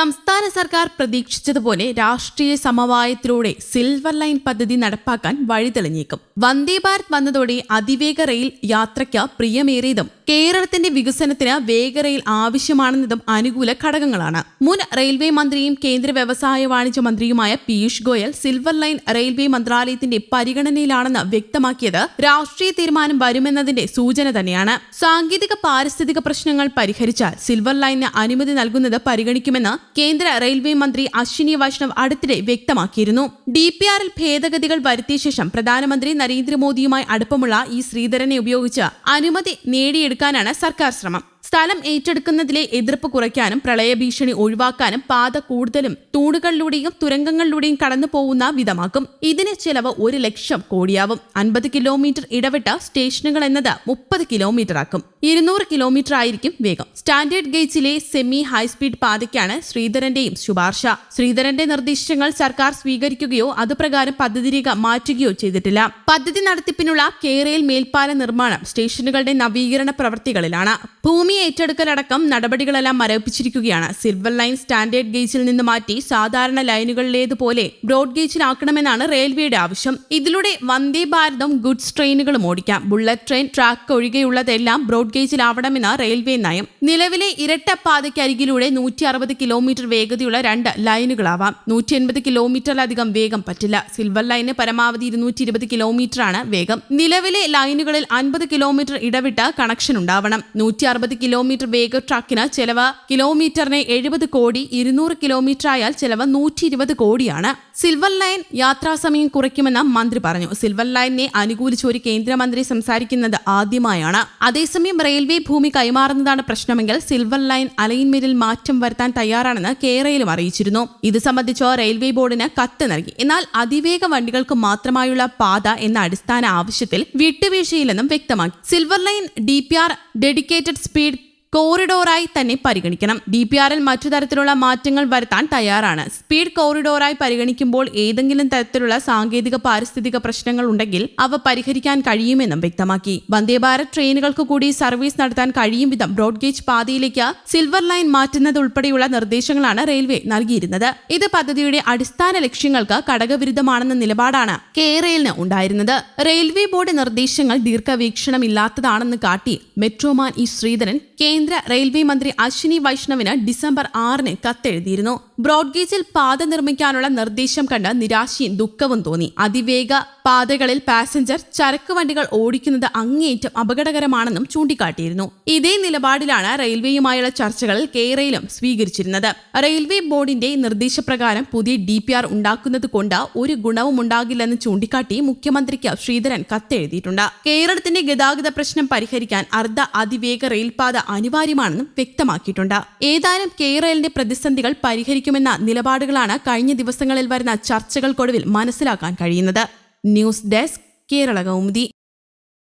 സംസ്ഥാന സർക്കാർ പ്രതീക്ഷിച്ചതുപോലെ രാഷ്ട്രീയ സമവായത്തിലൂടെ സിൽവർ ലൈൻ പദ്ധതി നടപ്പാക്കാൻ വഴിതെളിഞ്ഞേക്കും. വന്ദേ ഭാരത് വന്നതോടെ അതിവേഗ റെയിൽ യാത്രയ്ക്ക് പ്രിയമേറിയതും കേരളത്തിന്റെ വികസനത്തിന് വേഗരയിൽ ആവശ്യമാണെന്നതും അനുകൂല ഘടകങ്ങളാണ്. മുൻ റെയിൽവേ മന്ത്രിയും കേന്ദ്ര വ്യവസായ വാണിജ്യ മന്ത്രിയുമായ Piyush Goyal silver line railway മന്ത്രാലയത്തിന്റെ പരിഗണനയിലാണെന്ന് വ്യക്തമാക്കിയത് രാഷ്ട്രീയ തീരുമാനം വരുമെന്നതിന്റെ സൂചന തന്നെയാണ്. സാങ്കേതിക പാരിസ്ഥിതിക പ്രശ്നങ്ങൾ പരിഹരിച്ചാൽ സിൽവർ ലൈനിന് അനുമതി നൽകുന്നത് പരിഗണിക്കുമെന്ന് കേന്ദ്ര റെയിൽവേ മന്ത്രി അശ്വിനി വൈഷ്ണവ് അടുത്തിടെ വ്യക്തമാക്കിയിരുന്നു. ഡി പി ആറിൽ ഭേദഗതികൾ വരുത്തിയ ശേഷം പ്രധാനമന്ത്രി നരേന്ദ്രമോദിയുമായി അടുപ്പമുള്ള ഈ ശ്രീധരനെ ഉപയോഗിച്ച് അനുമതി നേടിയെടുക്കാനാണ് സർക്കാർ ശ്രമം സ്ഥലം ഏറ്റെടുക്കുന്നതിലെ എതിർപ്പ് കുറയ്ക്കാനും പ്രളയഭീഷണി ഒഴിവാക്കാനും പാത കൂടുതലും തൂണുകളിലൂടെയും തുരങ്കങ്ങളിലൂടെയും കടന്നു പോകുന്ന വിധമാക്കും. ഇതിന് ചെലവ് ഒരു ലക്ഷം കോടിയാവും. അൻപത് കിലോമീറ്റർ ഇടവിട്ട സ്റ്റേഷനുകൾ എന്നത് മുപ്പത് കിലോമീറ്റർ ആക്കും ഇരുന്നൂറ് കിലോമീറ്റർ ആയിരിക്കും വേഗം. സ്റ്റാൻഡേർഡ് ഗേജിലെ സെമി ഹൈസ്പീഡ് പാതയ്ക്കാണ് ശ്രീധരന്റെയും ശുപാർശ. ശ്രീധരന്റെ നിർദ്ദേശങ്ങൾ സർക്കാർ സ്വീകരിക്കുകയോ അതുപ്രകാരം പദ്ധതി രേഖ മാറ്റുകയോ ചെയ്തിട്ടില്ല. പദ്ധതി നടത്തിപ്പിനുള്ള കേരയിൽ മേൽപ്പാല നിർമ്മാണം സ്റ്റേഷനുകളുടെ നവീകരണ പ്രവൃത്തികളിലാണ്. ഭൂമി ഏറ്റെടുക്കലടക്കം നടപടികളെല്ലാം മരവിപ്പിച്ചിരിക്കുകയാണ്. സിൽവർ ലൈൻ സ്റ്റാൻഡേർഡ് ഗേജിൽ നിന്ന് മാറ്റി സാധാരണ ലൈനുകളിലേതുപോലെ ബ്രോഡ് ഗേജിലാക്കണമെന്നാണ് റെയിൽവേയുടെ ആവശ്യം. ഇതിലൂടെ വന്ദേ ഭാരതം ഗുഡ്സ് ട്രെയിനുകളും ഓടിക്കാം. ബുള്ളറ്റ് ട്രെയിൻ ട്രാക്ക് ഒഴികെയുള്ളതെല്ലാം ബ്രോഡ് ഗേജിലാവണമെന്ന് റെയിൽവേ നയം. നിലവിലെ ഇരട്ട പാതയ്ക്കരികിലൂടെ നൂറ്റി അറുപത് കിലോമീറ്റർ വേഗതയുള്ള രണ്ട് ലൈനുകളാവാം. നൂറ്റി എൺപത് കിലോമീറ്ററിലധികം വേഗം പറ്റില്ല. സിൽവർ ലൈന് പരമാവധി ഇരുന്നൂറ്റി ഇരുപത് കിലോമീറ്ററാണ് വേഗം. നിലവിലെ ലൈനുകളിൽ അൻപത് കിലോമീറ്റർ ഇടവിട്ട് കണക്ഷൻ ഉണ്ടാവണം. നൂറ്റി അറുപത് കിലോമീറ്റർ വേഗ ട്രക്കിന് ചെലവ് കിലോമീറ്ററിന് എഴുപത് കോടി ഇരുന്നൂറ് കിലോമീറ്റർ ആയാൽ ചെലവ് നൂറ്റി ഇരുപത് കോടിയാണ് സിൽവർ ലൈൻ യാത്രാസമയം കുറയ്ക്കുമെന്ന് മന്ത്രി പറഞ്ഞു. സിൽവർ ലൈനിനെ അനുകൂലിച്ച് ഒരു കേന്ദ്രമന്ത്രി സംസാരിക്കുന്നത് ആദ്യമായാണ്. അതേസമയം റെയിൽവേ ഭൂമി കൈമാറുന്നതാണ് പ്രശ്നമെങ്കിൽ സിൽവർ ലൈൻ അലൈൻമെന്റിൽ മാറ്റം വരുത്താൻ തയ്യാറാണെന്ന് കേരളയിലും അറിയിച്ചിരുന്നു. ഇത് സംബന്ധിച്ച് റെയിൽവേ ബോർഡിന് കത്ത് നൽകി. എന്നാൽ അതിവേഗ വണ്ടികൾക്ക് മാത്രമായുള്ള പാത എന്ന അടിസ്ഥാന ആവശ്യത്തിൽ വിട്ടുവീഴ്ചയില്ലെന്നും വ്യക്തമാക്കി. Silver line D dedicated speed കോറിഡോറായി തന്നെ പരിഗണിക്കണം. ഡി പി ആറിൽ മറ്റു തരത്തിലുള്ള മാറ്റങ്ങൾ വരുത്താൻ തയ്യാറാണ്. സ്പീഡ് കോറിഡോറായി പരിഗണിക്കുമ്പോൾ ഏതെങ്കിലും തരത്തിലുള്ള സാങ്കേതിക പാരിസ്ഥിതിക പ്രശ്നങ്ങൾ ഉണ്ടെങ്കിൽ അവ പരിഹരിക്കാൻ കഴിയുമെന്നും വ്യക്തമാക്കി. വന്ദേ ഭാരത് ട്രെയിനുകൾക്ക് കൂടി സർവീസ് നടത്താൻ കഴിയും വിധം ബ്രോഡ്ഗേജ് പാതയിലേക്ക് സിൽവർ ലൈൻ മാറ്റുന്നത് ഉൾപ്പെടെയുള്ള നിർദ്ദേശങ്ങളാണ് റെയിൽവേ നൽകിയിരുന്നത്. ഇത് പദ്ധതിയുടെ അടിസ്ഥാന ലക്ഷ്യങ്ങൾക്ക് ഘടകവിരുദ്ധമാണെന്ന നിലപാടാണ് കെ റെയിലിന് ഉണ്ടായിരുന്നത്. റെയിൽവേ ബോർഡ് നിർദ്ദേശങ്ങൾ ദീർഘവീക്ഷണമില്ലാത്തതാണെന്ന് കാട്ടി മെട്രോമാൻ ഇ ശ്രീധരൻ കേന്ദ്ര റെയിൽവേ മന്ത്രി അശ്വിനി വൈഷ്ണവിന് ഡിസംബർ ആറിന് കത്തെഴുതിയിരുന്നു ബ്രോഡ്ഗേജിൽ പാത നിർമ്മിക്കാനുള്ള നിർദ്ദേശം കണ്ട് നിരാശയും ദുഃഖവും തോന്നി. അതിവേഗ പാതകളിൽ പാസഞ്ചർ ചരക്ക് വണ്ടികൾ ഓടിക്കുന്നത് അങ്ങേയറ്റം അപകടകരമാണെന്നും ചൂണ്ടിക്കാട്ടിയിരുന്നു. ഇതേ നിലപാടിലാണ് റെയിൽവേയുമായുള്ള ചർച്ചകളിൽ കേരളയിലും സ്വീകരിച്ചിരുന്നത്. റെയിൽവേ ബോർഡിന്റെ നിർദ്ദേശപ്രകാരം പുതിയ ഡി പി ആർ ഉണ്ടാക്കുന്നത് കൊണ്ട് ഒരു ഗുണവും ഉണ്ടാകില്ലെന്ന് ചൂണ്ടിക്കാട്ടി മുഖ്യമന്ത്രിക്ക് ശ്രീധരൻ കത്തെഴുതിയിട്ടുണ്ട്. കേരളത്തിന്റെ ഗതാഗത പ്രശ്നം പരിഹരിക്കാൻ അർദ്ധ അതിവേഗ റെയിൽപാത അനിവാര്യമാണെന്നും വ്യക്തമാക്കിയിട്ടുണ്ട്. ഏതായാലും കേരളിന്റെ പ്രതിസന്ധികൾ പരിഹരിക്കുമെന്ന നിലപാടുകളാണ് കഴിഞ്ഞ ദിവസങ്ങളിൽ വരുന്ന ചർച്ചകൾക്കൊടുവിൽ മനസ്സിലാക്കാൻ കഴിയുന്നത്. News desk Kerala Kaumudi.